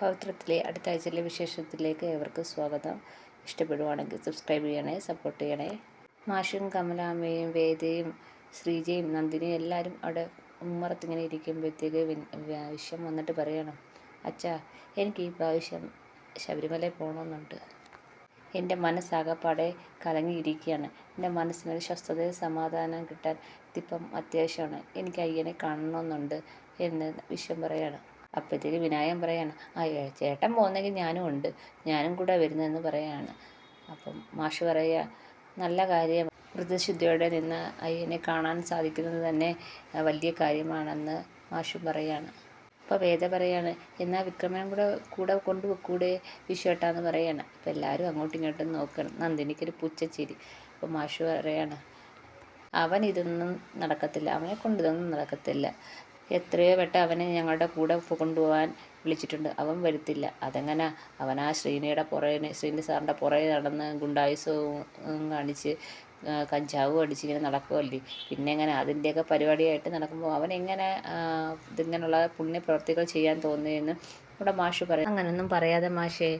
പവിത്രത്തിലെ അടുത്ത ആഴ്ചയിലെ വിശേഷത്തിലേക്ക് ഏവർക്കും സ്വാഗതം. ഇഷ്ടപ്പെടുവാണെങ്കിൽ സബ്സ്ക്രൈബ് ചെയ്യണേ സപ്പോർട്ട് ചെയ്യണേ. മാഷും കമലാമ്മയും വേദയും ശ്രീജയും നന്ദിനിയും എല്ലാവരും അവിടെ ഉമ്മറത്തിങ്ങനെ ഇരിക്കുമ്പോഴത്തേക്ക് വിശ്വം വന്നിട്ട് പറയണം അച്ഛാ എനിക്ക് ഈ പ്രാവശ്യം ശബരിമലയിൽ പോകണമെന്നുണ്ട് എന്റെ മനസ്സാകപ്പാടെ കലങ്ങിയിരിക്കുകയാണ്. എന്റെ മനസ്സിനൊരു സ്വസ്ഥതയും സമാധാനം കിട്ടാൻ ഇതിപ്പം അത്യാവശ്യമാണ്. എനിക്ക് അയ്യനെ കാണണമെന്നുണ്ട് എന്ന് വിശ്വം പറയാണ്. അപ്പോഴത്തേക്ക് വിനായകൻ പറയാണ് ആ ചേട്ടൻ പോകുന്നെങ്കിൽ ഞാനും ഉണ്ട് ഞാനും കൂടെ വരുന്നതെന്ന് പറയാണ്. അപ്പം മാഷ് പറയുക നല്ല കാര്യം വ്രതശുദ്ധിയോടെ നിന്ന് അയ്യനെ കാണാൻ സാധിക്കുന്നത് തന്നെ വലിയ കാര്യമാണെന്ന് മാഷും പറയാണ്. അപ്പോൾ വേദ പറയാണ് എന്നാൽ വിക്രമനും കൂടെ കൂടെ കൊണ്ടുവെക്കൂടെ വിശ്വട്ടാന്ന് പറയാണ്. അപ്പോൾ എല്ലാവരും അങ്ങോട്ടും ഇങ്ങോട്ടും നോക്കണം. നന്ദിനിക്കൊരു പുച്ചച്ചിരി അപ്പോൾ മാഷു പറയാണ് അവൻ ഇതൊന്നും നടക്കത്തില്ല അവനെ കൊണ്ട് ഇതൊന്നും നടക്കത്തില്ല. എത്രയോ വട്ടം അവനെ ഞങ്ങളുടെ കൂടെ കൊണ്ടുപോകാൻ വിളിച്ചിട്ടുണ്ട്. അവൻ വരുത്തില്ല. അതെങ്ങനെ? അവൻ ആ ശ്രീനിയുടെ പുറകെ ശ്രീനി സാറിന്റെ പുറകെ നടന്ന് ഗുണ്ടായുസവും കാണിച്ച് കഞ്ചാവും അടിച്ചിങ്ങനെ നടക്കുമല്ലേ പിന്നെ എങ്ങനെ അതിന്റെയൊക്കെ പരിപാടിയായിട്ട് നടക്കുമ്പോൾ അവൻ എങ്ങനെ ഇതിങ്ങനെയുള്ള പുണ്യപ്രവർത്തികൾ ചെയ്യാൻ തോന്നിയെന്ന് ഇവിടെ മാഷ് പറയും. അങ്ങനൊന്നും പറയാതെ മാഷേ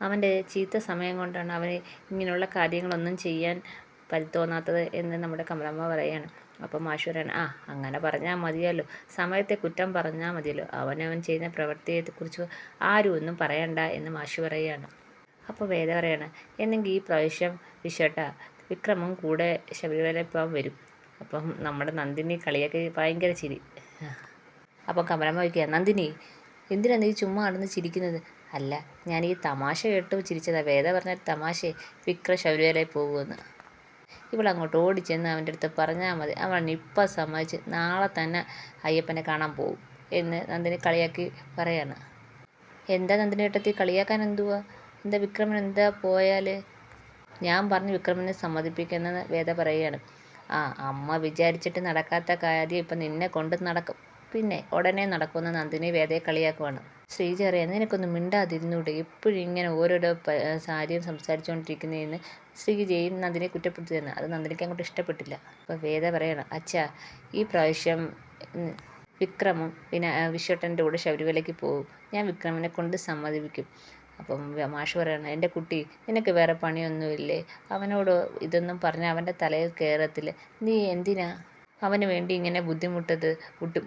അവന്റെ ചീത്ത സമയം കൊണ്ടാണ് അവന് ഇങ്ങനെയുള്ള കാര്യങ്ങളൊന്നും ചെയ്യാൻ പരി തോന്നാത്തത് എന്ന് നമ്മുടെ കമലമ്മ പറയാണ്. അപ്പം മാഷ് ആ അങ്ങനെ പറഞ്ഞാൽ മതിയല്ലോ. സമയത്തെ കുറ്റം പറഞ്ഞാൽ മതിയല്ലോ. അവനവൻ ചെയ്യുന്ന പ്രവൃത്തിയെക്കുറിച്ച് ആരും ഒന്നും പറയണ്ട എന്ന് മാഷു പറയുകയാണ്. അപ്പോൾ വേദ പറയാണ് എന്നെങ്കിൽ ഈ പ്രാവശ്യം വിശ്വട്ട വിക്രമും കൂടെ ശബരിമല പോകാൻ വരും. അപ്പം നമ്മുടെ നന്ദിനി കളിയൊക്കെ ഭയങ്കര ചിരി. അപ്പം കമലമ്മ വയ്ക്കുക നന്ദിനി എന്തിനാ നീ ചുമ്മാ നടന്ന് ചിരിക്കുന്നത്? അല്ല ഞാൻ ഈ തമാശ കേട്ട് ചിരിച്ചതാണ് വേദ പറഞ്ഞ തമാശ വിക്ര ശബരിമലയിൽ പോകുമെന്ന്. ഇവളങ്ങോട്ട് ഓടിച്ചെന്ന് അവന്റെ അടുത്ത് പറഞ്ഞാൽ മതി. അവൻ ഇപ്പം സമ്മതിച്ച് നാളെ തന്നെ അയ്യപ്പനെ കാണാൻ പോകും എന്ന് നന്ദിനി കളിയാക്കി പറയാണ്. എന്താ നന്ദിനി ഏട്ടത്തി കളിയാക്കാൻ എന്തുവാ? എന്താ വിക്രമൻ എന്താ പോയാൽ ഞാൻ പറഞ്ഞ് വിക്രമനെ സമ്മതിപ്പിക്കുന്നെന്ന് വേദ പറയുകയാണ്. ആ അമ്മ വിചാരിച്ചിട്ട് നടക്കാത്ത കാര്യം ഇപ്പം നിന്നെ കൊണ്ട് നടക്കും. പിന്നെ ഉടനെ നടക്കുമെന്ന് നന്ദിനി വേദയെ കളിയാക്കുവാണ്. ശ്രീജ അറിയാം നിനക്കൊന്ന് മിണ്ടാതിരുന്നൂടെ? എപ്പോഴും ഇങ്ങനെ ഓരോരോ സാരിയും സംസാരിച്ചുകൊണ്ടിരിക്കുന്നതെന്ന് ശ്രീജയും നന്ദിനെ കുറ്റപ്പെടുത്തിയെന്ന് അത് നന്ദിനിക്ക് അങ്ങോട്ട് ഇഷ്ടപ്പെട്ടില്ല. അപ്പോൾ വേദ പറയണം അച്ഛാ ഈ പ്രാവശ്യം വിക്രമും പിന്നെ വിശ്വട്ടന്റെ കൂടെ ശബരിമലയ്ക്ക് പോകും. ഞാൻ വിക്രമിനെ കൊണ്ട് സമ്മതിപ്പിക്കും. അപ്പം മാഷ് പറയണം എന്റെ കുട്ടി നിനക്ക് വേറെ പണിയൊന്നുമില്ലേ? അവനോട് ഇതൊന്നും പറഞ്ഞാൽ അവന്റെ തലയിൽ കയറത്തില്ല നീ എന്തിനാ അവന് വേണ്ടി ഇങ്ങനെ ബുദ്ധിമുട്ടത്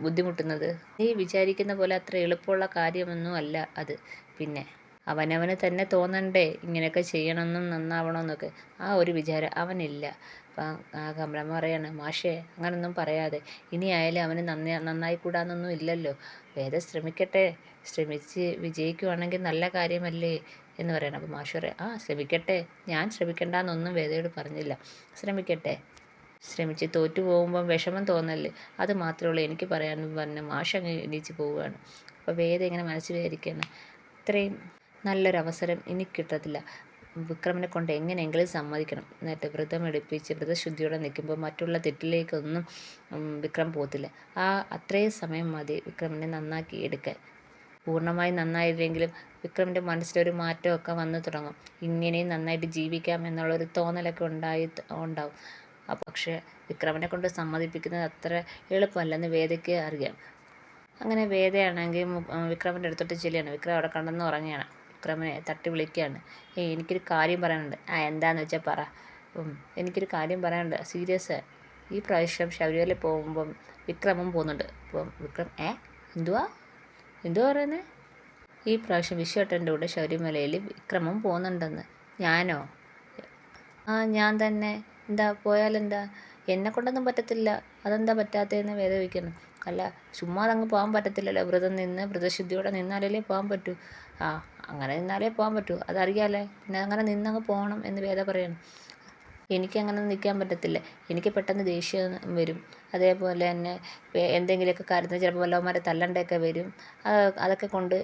ബുദ്ധിമുട്ടുന്നത്. നീ വിചാരിക്കുന്ന പോലെ അത്ര എളുപ്പമുള്ള കാര്യമൊന്നും അല്ല അത്. പിന്നെ അവനവന് തന്നെ തോന്നണ്ടേ ഇങ്ങനെയൊക്കെ ചെയ്യണമെന്നും നന്നാവണമെന്നൊക്കെ. ആ ഒരു വിചാരം അവനില്ല. അപ്പം ആ കമലമ്മ പറയാണ് മാഷേ അങ്ങനൊന്നും പറയാതെ. ഇനി ആയാലും അവന് നന്നായി നന്നായിക്കൂടാന്നൊന്നും ഇല്ലല്ലോ. വേദം ശ്രമിക്കട്ടെ. ശ്രമിച്ച് വിജയിക്കുവാണെങ്കിൽ നല്ല കാര്യമല്ലേ? എന്ന് പറയണം. അപ്പോൾ മാഷ് പറയാം ആ ശ്രമിക്കട്ടെ. ഞാൻ ശ്രമിക്കണ്ടെന്നൊന്നും വേദയോട് പറഞ്ഞില്ല. ശ്രമിക്കട്ടെ. ശ്രമിച്ച് തോറ്റു പോകുമ്പം വിഷമം തോന്നല്ലേ അത് മാത്രമേ ഉള്ളൂ. എനിക്ക് പറയാനെന്ന് പറഞ്ഞ് മാഷ് അങ്ങ് എണീച്ച് പോവുകയാണ്. അപ്പോൾ വേദ ഇങ്ങനെ മനസ്സിൽ വിചാരിക്കുകയാണ് ഇത്രയും നല്ലൊരവസരം എനിക്ക് കിട്ടത്തില്ല. വിക്രമിനെ കൊണ്ട് എങ്ങനെയെങ്കിലും സമ്മതിക്കണം. എന്നിട്ട് വ്രതം എടുപ്പിച്ച് വ്രതശുദ്ധിയോടെ നിൽക്കുമ്പോൾ മറ്റുള്ള തെറ്റിലേക്കൊന്നും വിക്രം പോകത്തില്ല. ആ അത്രയും സമയം മതി വിക്രമിനെ നന്നാക്കി എടുക്കാൻ. പൂർണമായി നന്നായില്ലെങ്കിലും വിക്രമിന്റെ മനസ്സിലൊരു മാറ്റമൊക്കെ വന്നു തുടങ്ങും. ഇങ്ങനെയും നന്നായിട്ട് ജീവിക്കാം എന്നുള്ളൊരു തോന്നലൊക്കെ ഉണ്ടായി ഉണ്ടാവും. പക്ഷേ വിക്രമനെ കൊണ്ട് സമ്മതിപ്പിക്കുന്നത് അത്ര എളുപ്പമല്ലെന്ന് വേദയ്ക്ക് അറിയാം. അങ്ങനെ വേദയാണെങ്കിൽ വിക്രമന്റെ അടുത്തോട്ട് ചെല്ലുകയാണ്. വിക്രം അവിടെ കണ്ടെന്ന് ഉറങ്ങുകയാണ്. വിക്രമനെ തട്ടി വിളിക്കുകയാണ്. ഏയ് എനിക്കൊരു കാര്യം പറയാനുണ്ട്. ആ എന്താന്ന് വെച്ചാൽ പറ. എനിക്കൊരു കാര്യം പറയാനുണ്ട്. സീരിയസ്. ഈ പ്രാവശ്യം ശബരിമല പോകുമ്പം വിക്രമം പോകുന്നുണ്ട്. അപ്പം വിക്രം ഏ? എന്തുവാ? എന്തുവാ പറയുന്നത് ഈ പ്രാവശ്യം വിശ്വട്ടന്റെ കൂടെ ശബരിമലയിൽ വിക്രമം പോകുന്നുണ്ടെന്ന്. ഞാനോ? ആ ഞാൻ തന്നെ. എന്താ പോയാലെന്താ എന്നെ കൊണ്ടൊന്നും പറ്റത്തില്ല. അതെന്താ പറ്റാത്തതെന്ന് വേദ ചോദിക്കുന്നു അല്ല ചുമ്മാ അങ്ങ് പോകാൻ പറ്റത്തില്ലല്ലോ. വ്രതം നിന്ന് വ്രതശുദ്ധിയോടെ നിന്നാലല്ലേ പോകാൻ പറ്റൂ. ആ അങ്ങനെ നിന്നാലേ പോകാൻ പറ്റൂ. അതറിയാലേ? പിന്നെ അങ്ങനെ നിന്നങ്ങ് പോകണം എന്ന് വേദ പറയണം. എനിക്കങ്ങനെ നിൽക്കാൻ പറ്റത്തില്ല. എനിക്ക് പെട്ടെന്ന് ദേഷ്യം വരും. അതേപോലെ തന്നെ എന്തെങ്കിലുമൊക്കെ കാര്യത്തിന് ചിലപ്പോൾ വല്ലവന്മാരെ തല്ലണ്ടൊക്കെ വരും. അതൊക്കെ കൊണ്ട്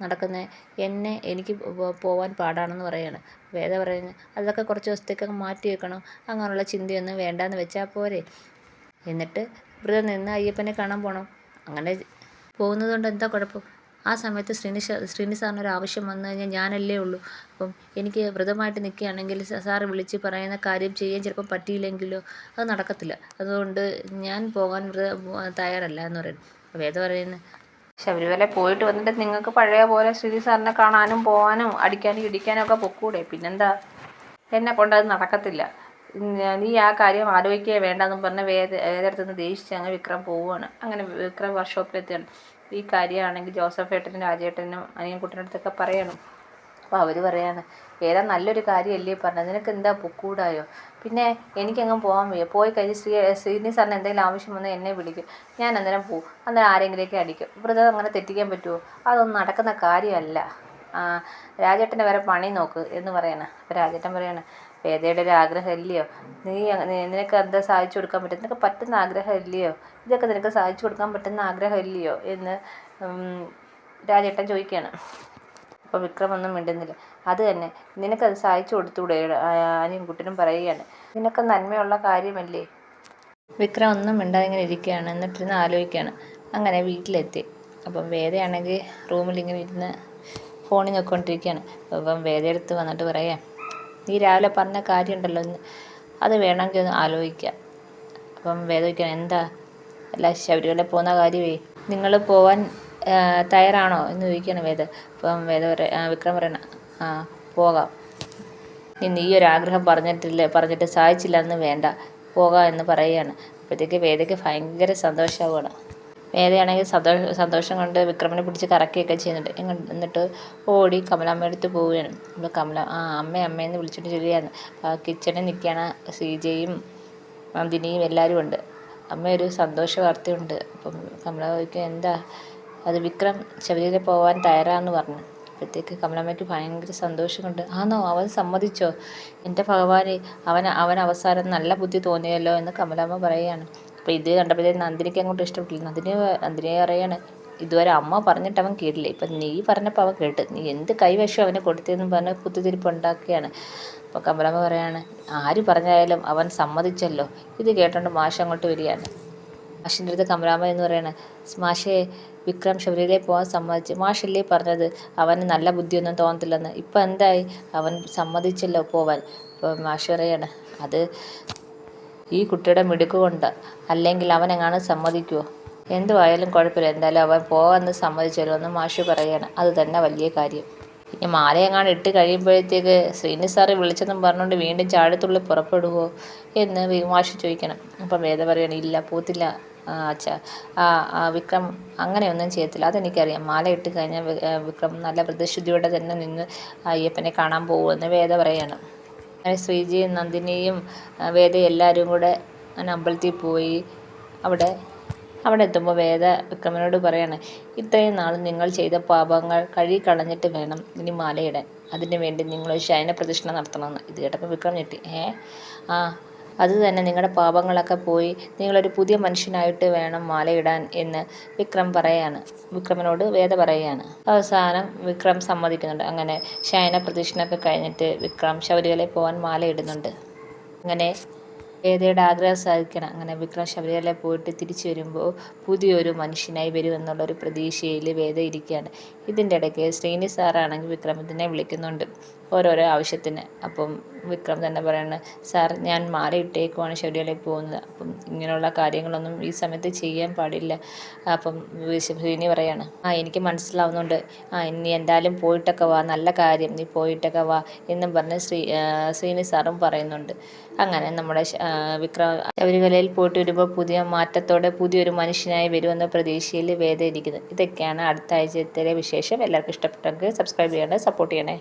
നടക്കുന്ന. എന്നെ എനിക്ക് പോവാൻ പാടാണെന്ന് പറയാണ്. വേദ പറയുന്നത് അതൊക്കെ കുറച്ച് ദിവസത്തേക്ക് മാറ്റി വെക്കണം. അങ്ങനെയുള്ള ചിന്തയൊന്നും വേണ്ടാന്ന് വെച്ചാൽ പോരെ. എന്നിട്ട് ഇവിടെ നിന്ന് അയ്യപ്പനെ കാണാൻ പോകണം അങ്ങനെ പോകുന്നതുകൊണ്ട് എന്താ കുഴപ്പം? ആ സമയത്ത് ശ്രീനി ശ്രീനി സാറിന് ഒരു ആവശ്യം വന്നു കഴിഞ്ഞാൽ ഞാനല്ലേ ഉള്ളൂ. അപ്പം എനിക്ക് വ്രതമായിട്ട് നിൽക്കുകയാണെങ്കിൽ സാറ് വിളിച്ച് പറയുന്ന കാര്യം ചെയ്യാൻ ചിലപ്പോൾ പറ്റിയില്ലെങ്കിലോ? അത് നടക്കത്തില്ല. അതുകൊണ്ട് ഞാൻ പോകാൻ വ്രത തയ്യാറല്ല എന്ന് പറയുന്നു വേദ പറയുന്നത് ശബരിമല പോയിട്ട് വന്നിട്ട് നിങ്ങൾക്ക് പഴയ പോലെ ശ്രീ സാറിനെ കാണാനും പോകാനും അടിക്കാനും ഇടിക്കാനും ഒക്കെ പൊക്കൂടെ. പിന്നെന്താ? എന്നെ കൊണ്ടത് നടക്കത്തില്ല. നീ ആ കാര്യം ആലോചിക്കുക വേണ്ടെന്നും പറഞ്ഞ് വേദ വേദടുത്ത് നിന്ന് ദേഷിച്ച് അങ്ങ് വിക്രം പോവുകയാണ് അങ്ങനെ വിക്രം വർക്ക്ഷോപ്പിലെത്തിയാണ്. ഈ കാര്യമാണെങ്കിൽ ജോസഫ് ഏട്ടനും രാജേട്ടനും അടുത്തൊക്കെ പറയണം. അപ്പോൾ അവർ പറയാണ് വേറെ നല്ലൊരു കാര്യമല്ലേ പറഞ്ഞത്? നിനക്ക് എന്താ പൊക്കൂടായോ? പിന്നെ എനിക്കങ്ങ് പോകാൻ വയ്യ. പോയി കഴിഞ്ഞ് ശ്രീ ശ്രീനി സാറിന് എന്തെങ്കിലും ആവശ്യം വന്നാൽ എന്നെ വിളിക്കും. ഞാൻ അന്നേരം പോവും. അന്നേരം ആരെങ്കിലുമൊക്കെ അടിക്കും. വെറുതെ അങ്ങനെ തെറ്റിക്കാൻ പറ്റുമോ? അതൊന്നും നടക്കുന്ന കാര്യമല്ല. രാജേട്ടന്റെ വരെ പണി നോക്ക് എന്ന് പറയണ. അപ്പോൾ രാജേട്ടൻ പറയണ വേദയുടെ ഒരു ആഗ്രഹം ഇല്ലയോ? നീ നിനക്ക് എന്താ സാധിച്ചു കൊടുക്കാൻ പറ്റും? നിനക്ക് പറ്റുന്ന ആഗ്രഹം ഇല്ലയോ? ഇതൊക്കെ നിനക്ക് സാധിച്ചു കൊടുക്കാൻ പറ്റുന്ന ആഗ്രഹം ഇല്ലയോ? എന്ന് രാജേട്ടൻ ചോദിക്കുകയാണ്. അപ്പോൾ വിക്രം ഒന്നും മിണ്ടുന്നില്ല. അത് തന്നെ. നിനക്കത് സഹായിച്ചു കൊടുത്തൂടെ? കുട്ടനും പറയുകയാണ്. നിനക്ക് നന്മയുള്ള കാര്യമല്ലേ? വിക്രം ഒന്നും മിണ്ടാതെ ഇങ്ങനെ ഇരിക്കുകയാണ്. എന്നിട്ടിരുന്ന് ആലോചിക്കുകയാണ്. അങ്ങനെ വീട്ടിലെത്തി. അപ്പം വേദയാണെങ്കിൽ റൂമിൽ ഇങ്ങനെ ഇരുന്ന് ഫോണിൽ നോക്കിക്കൊണ്ടിരിക്കുകയാണ്. അപ്പം വേദയെടുത്ത് വന്നിട്ട് പറയാം നീ രാവിലെ പറഞ്ഞ കാര്യമുണ്ടല്ലോ. അത് വേണമെങ്കിൽ ഒന്ന് ആലോചിക്കാം. അപ്പം വേദ എന്താ? അല്ല ശബരിമല പോകുന്ന കാര്യമേ നിങ്ങൾ പോവാൻ തയ്യാറാണോ? എന്ന് ചോദിക്കുകയാണ് വേദ. അപ്പം വേദ പറയാ വിക്രം പറയണ ആ പോകാം. ഇനി നീ ആഗ്രഹം പറഞ്ഞിട്ടില്ല? പറഞ്ഞിട്ട് സാധിച്ചില്ല എന്ന് വേണ്ട. പോകാം എന്ന് പറയുകയാണ്. അപ്പോഴത്തേക്ക് വേദയ്ക്ക് ഭയങ്കര സന്തോഷമാവുകയാണ് വേദയാണെങ്കിൽ സന്തോഷ സന്തോഷം കൊണ്ട് വിക്രമനെ പിടിച്ച് കറക്കുകയൊക്കെ ചെയ്യുന്നുണ്ട്. എന്നിട്ട് ഓടി കമലാമ്മയുടെ അടുത്ത് പോവുകയാണ്. അപ്പോൾ കമല ആ അമ്മ അമ്മയെന്ന് വിളിച്ചിട്ട് ചൊല്ലുകയാണ്. കിച്ചണിൽ നിൽക്കുകയാണ് സീജയും നന്ദിനിയും എല്ലാവരും ഉണ്ട്. അമ്മ ഒരു സന്തോഷ വാർത്തയുണ്ട്. അപ്പം കമല ചോദിക്കും എന്താ? അത് വിക്രം ശബരിമല പോകാൻ തയ്യാറാണെന്ന് പറഞ്ഞു. അപ്പോഴത്തേക്ക് കമലമ്മയ്ക്ക് ഭയങ്കര സന്തോഷമുണ്ട്. കൊണ്ട് ആന്നോ അവൻ സമ്മതിച്ചോ? എന്റെ ഭഗവാനെ അവൻ അവൻ അവസാനം നല്ല ബുദ്ധി തോന്നിയല്ലോ എന്ന് കമലമ്മ പറയുകയാണ്. അപ്പോൾ ഇത് കണ്ടപ്പോഴത്തേക്ക് നന്ദിനിക്ക് അങ്ങോട്ട് ഇഷ്ടപ്പെട്ടില്ല. നന്ദിനി നന്ദിനിയെ അറിയാണ് ഇതുവരെ അമ്മ പറഞ്ഞിട്ട് അവൻ കേട്ടില്ല. ഇപ്പം നീ പറഞ്ഞപ്പോൾ അവൻ കേട്ട്. നീ എന്ത് കൈവശം അവനെ കൊടുത്തതെന്ന് പറഞ്ഞ കുത്തിത്തിരിപ്പ് ഉണ്ടാക്കുകയാണ്. അപ്പോൾ കമലമ്മ പറയാണ് ആര് പറഞ്ഞായാലും അവൻ സമ്മതിച്ചല്ലോ. ഇത് കേട്ടോണ്ട് മാഷ് അങ്ങോട്ട് വരികയാണ്. മാഷിന്റെ അടുത്ത് കമലാമ്മ എന്ന് പറയാണ് മാഷേ വിക്രം ശബരിമലയിൽ പോകാൻ സമ്മതിച്ചു. മാഷല്ലേ പറഞ്ഞത്? അവന് നല്ല ബുദ്ധിയൊന്നും തോന്നത്തില്ലെന്ന്. ഇപ്പം എന്തായി? അവൻ സമ്മതിച്ചല്ലോ പോവാൻ. ഇപ്പോൾ മാഷ് പറയാണ് അത് ഈ കുട്ടിയുടെ മിടുക്ക് കൊണ്ട് അല്ലെങ്കിൽ അവൻ എങ്ങാനും സമ്മതിക്കുമോ എന്തുവായാലും കുഴപ്പമില്ല. എന്തായാലും അവൻ പോകാമെന്ന് സമ്മതിച്ചല്ലോ എന്ന് മാഷ് പറയാണ്. അത് തന്നെ വലിയ കാര്യം. ഇനി മാലയെങ്ങാണ്ട് ഇട്ട് കഴിയുമ്പോഴത്തേക്ക് ശ്രീനി സാറ് വിളിച്ചെന്നും പറഞ്ഞുകൊണ്ട് വീണ്ടും ചാടത്തുള്ളി പുറപ്പെടുവോ എന്ന് മാഷ് ചോദിക്കണം. അപ്പം വേദ പറയണം ഇല്ല പോത്തില്ല. വിക്രം അങ്ങനെയൊന്നും ചെയ്യത്തില്ല. അതെനിക്കറിയാം. മാല ഇട്ട് കഴിഞ്ഞാൽ വിക്രം നല്ല വ്രതശുദ്ധിയോടെ തന്നെ നിന്ന് അയ്യപ്പനെ കാണാൻ പോകുമെന്ന് വേദ പറയാണ്. അങ്ങനെ ശ്രീജിയും നന്ദിനിയും വേദ എല്ലാവരും കൂടെ അങ്ങനെ അമ്പലത്തിൽ പോയി അവിടെ അവിടെ എത്തുമ്പോൾ വേദ വിക്രമനോട് പറയാണ് ഇത്രയും നാൾ നിങ്ങൾ ചെയ്ത പാപങ്ങൾ കഴുകി കളഞ്ഞിട്ട് വേണം ഇനി മാലയിടാൻ. അതിന് വേണ്ടി നിങ്ങൾ ശയന പ്രദക്ഷിണ നടത്തണമെന്ന്. ഇത് കേട്ടപ്പോൾ വിക്രം ഞെട്ടി. ഏ? ആ അത് തന്നെ നിങ്ങളുടെ പാപങ്ങളൊക്കെ പോയി നിങ്ങളൊരു പുതിയ മനുഷ്യനായിട്ട് വേണം മാലയിടാൻ എന്ന് വിക്രം പറയാണ്. വിക്രമനോട് വേദ പറയുകയാണ്. അവസാനം വിക്രം സമ്മതിക്കുന്നുണ്ട്. അങ്ങനെ ശയന പ്രദക്ഷിണമൊക്കെ കഴിഞ്ഞിട്ട് വിക്രം ശബരിമലയിൽ പോകാൻ മാലയിടുന്നുണ്ട്. അങ്ങനെ വേദയുടെ ആഗ്രഹം സാധിക്കണം. അങ്ങനെ വിക്രം ശബരിമല പോയിട്ട് തിരിച്ചു വരുമ്പോൾ പുതിയൊരു മനുഷ്യനായി വരുമെന്നുള്ളൊരു പ്രതീക്ഷയിൽ വേദ ഇരിക്കുകയാണ്. ഇതിന്റെ ഇടയ്ക്ക് ശ്രീനി സാറാണെങ്കിൽ വിക്രമത്തിനെ വിളിക്കുന്നുണ്ട് ഓരോരോ ആവശ്യത്തിന്. അപ്പം വിക്രം തന്നെ പറയുന്നത് സാർ ഞാൻ മാല ഇട്ടേക്കുവാണ് ശബരിമലയിൽ പോകുന്നത്. അപ്പം ഇങ്ങനെയുള്ള കാര്യങ്ങളൊന്നും ഈ സമയത്ത് ചെയ്യാൻ പാടില്ല. അപ്പം ശ്രീനി പറയാണ് ആ എനിക്ക് മനസ്സിലാവുന്നുണ്ട്. ആ ഇനി എന്തായാലും പോയിട്ടൊക്കെ വാ. നല്ല കാര്യം. നീ പോയിട്ടൊക്കെ വാ. എന്നും പറഞ്ഞ് ശ്രീ ശ്രീനി സാറും പറയുന്നുണ്ട്. അങ്ങനെ നമ്മുടെ വിക്രം ശബരിമലയിൽ പോയിട്ട് വരുമ്പോൾ പുതിയ മാറ്റത്തോടെ പുതിയൊരു മനുഷ്യനായി വരുമെന്ന പ്രതീക്ഷയിൽ വേദ ഇരിക്കുന്നത് ഇതൊക്കെയാണ് അടുത്ത ആഴ്ചത്തെ വിശേഷം എല്ലാവർക്കും ഇഷ്ടപ്പെട്ടെങ്കിൽ സബ്സ്ക്രൈബ് ചെയ്യണേ സപ്പോർട്ട് ചെയ്യണേ.